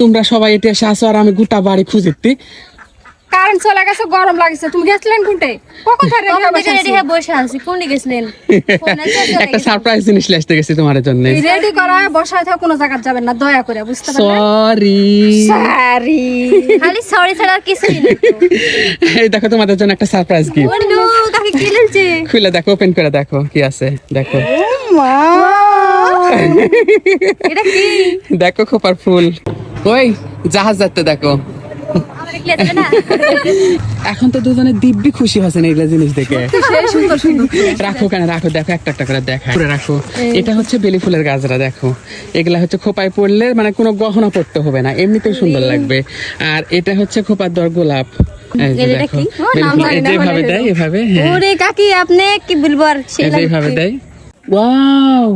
তোমরা সবাই এটা এসে আসো আর আমি গোটা বাড়ি খুঁজেছি। কারেন্ট চলে গেছে গরম লাগছে। তুমি গেছিলেন কোনটে? কখন কখন রেডি হয়ে বসে আছি কোন দিকে গেছিলেন একটা সারপ্রাইজ জিনিস গেছি তোমার জন্য। রেডি করা বসায় থেকে কোনো জায়গা যাবেন না দয়া করে বুঝতে পারলেন সরি সরি খালি সরি ছাড়া আর না এই দেখো তোমাদের জন্য একটা সারপ্রাইজ গিফট বন্ধু তাকে কি খুলে দেখো ওপেন করে দেখো কি আছে দেখো। এটা কি? দেখো খোপার ফুল। ওই জাহাজ যাচ্ছে দেখো। এখন তো দুজনে দিব্যি খুশি হয়েছেন এইগুলা জিনিস দেখে। রাখো কেন রাখো দেখো একটা একটা করে দেখা করে রাখো। এটা হচ্ছে বেলি ফুলের গাছরা দেখো। এগুলা হচ্ছে খোপায় পড়লে মানে কোনো গহনা পড়তে হবে না এমনিতেই সুন্দর লাগবে। আর এটা হচ্ছে খোপার দর গোলাপ। এই দেখো কি? ও, বেলি নাম ফুল, জানি এই না, যে এভাবে দেয় এভাবে হ্যাঁ। ওরে কাকি আপনি কি বলব আর সেই এই যে এইভাবে লাগছে। দেয়। ওয়াও!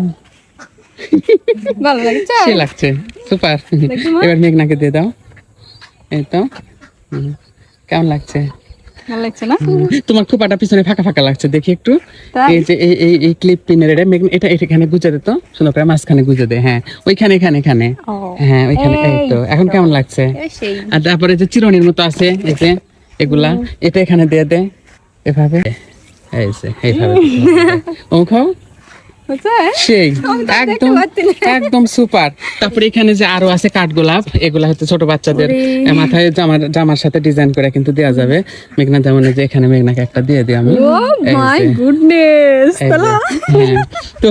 ভালো লাগছে? সে লাগছে সুপার। এবার মেঘনাকে দিয়ে দাও। এই তো। কেমন লাগছে? ভালো লাগছে না? তোমার খোপাটা পিছনে ফাঁকা ফাঁকা লাগছে দেখি একটু। এই যে এই এই এই ক্লিপ পিনের এটা এটা এখানে গুজে দে তো। করে মাঝখানে গুজে দে হ্যাঁ। ওইখানে এখানে এখানে। হ্যাঁ ওইখানে এই তো। এখন কেমন লাগছে? আর তারপরে যে চিরনির মতো আছে এই যে এগুলা এটা এখানে দিয়ে দে। এভাবে। এই যে এইভাবে। ও খাও সেই একদম একদম সুপার তারপরে এখানে যে আরও আছে কাঠগোলাপ এগুলা হচ্ছে ছোট বাচ্চাদের মাথায় জামার জামার সাথে ডিজাইন করে কিন্তু দেওয়া যাবে। মেঘনা যেমন যে এখানে মেঘনাকে একটা দিয়ে দিই আমি। মাই গুডনেস এই যে, হ্যাঁ। তো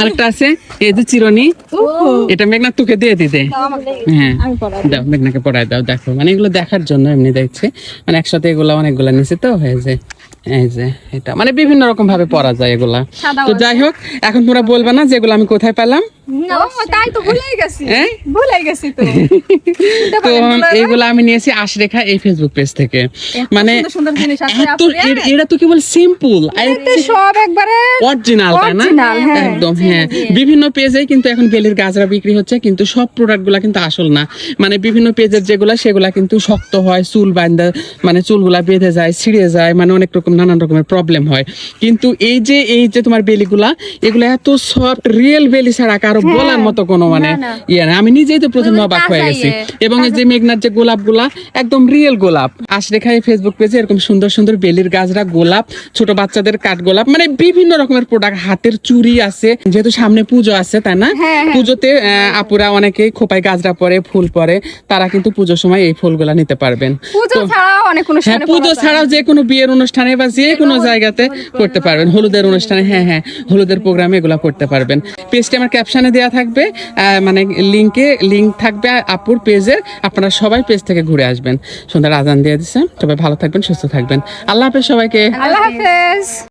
আরেকটা আছে এই যে চিরনি এটা মেঘনা তোকে দিয়ে দিতে। হ্যাঁ দাও মেঘনাকে পড়ায় দাও দেখো। মানে এগুলো দেখার জন্য এমনি দেখছি। মানে একসাথে এগুলা অনেকগুলা নিছি তো যে এই যে এটা। মানে বিভিন্ন রকম ভাবে পরা যায় এগুলা। তো যাই হোক এখন তোমরা বলবে না যেগুলো আমি কোথায় পেলাম। আমি নিয়েছি আশরেখা এই ফেসবুক পেজ থেকে। মানে এটা তো কেবল সিম্পল সব একবারে অরিজিনাল তাই না। একদম হ্যাঁ। বিভিন্ন পেজে কিন্তু এখন বেলের গাজরা বিক্রি হচ্ছে কিন্তু সব প্রোডাক্টগুলা কিন্তু আসল না। মানে বিভিন্ন পেজের যেগুলা সেগুলা কিন্তু শক্ত হয় চুল বান্ধা মানে চুলগুলা বেঁধে যায় ছিঁড়ে যায় মানে অনেক রকম নানান রকমের প্রবলেম হয়। কিন্তু এই যে এই যে তোমার বেলিগুলা এগুলো এত সফট রিয়েল বেলি ছাড়া কারও হ্যাঁ। বলার মতো কোনো মানে ইয়ে না। আমি নিজেই তো প্রথমে অবাক হয়ে গেছি। এবং এই যে মেঘনার যে গোলাপগুলা একদম রিয়েল গোলাপ। আশরেখায় ফেসবুক পেজে এরকম সুন্দর সুন্দর বেলির গাছরা গোলাপ ছোট বাচ্চাদের কাঠ গোলাপ মানে বিভিন্ন রকমের প্রোডাক্ট হাতের চুড়ি আছে যেহেতু সামনে পুজো আছে তাই না? পুজোতে আপুরা অনেকেই খোপায় গাছরা পরে ফুল পরে তারা কিন্তু পুজোর সময় এই ফুলগুলা নিতে পারবেন। পুজো ছাড়াও অনেক হ্যাঁ পুজো ছাড়াও যে কোনো বিয়ের অনুষ্ঠানে বা যে কোনো জায়গাতে করতে পারবেন। হলুদের অনুষ্ঠানে হ্যাঁ হ্যাঁ হলুদের প্রোগ্রামে এগুলা করতে পারবেন। পেজটি আমার ক্যাপশনে দেওয়া থাকবে মানে লিঙ্কে লিঙ্ক থাকবে আপুর পেজের আপনারা সবাই পেজ থেকে ঘুরে আসবেন। সুন্দর আজান দিয়ে দিচ্ছে সবাই ভালো থাকবেন, সুস্থ থাকবেন। আল্লাহ হাফেজ সবাইকে। আল্লাহ হাফেজ।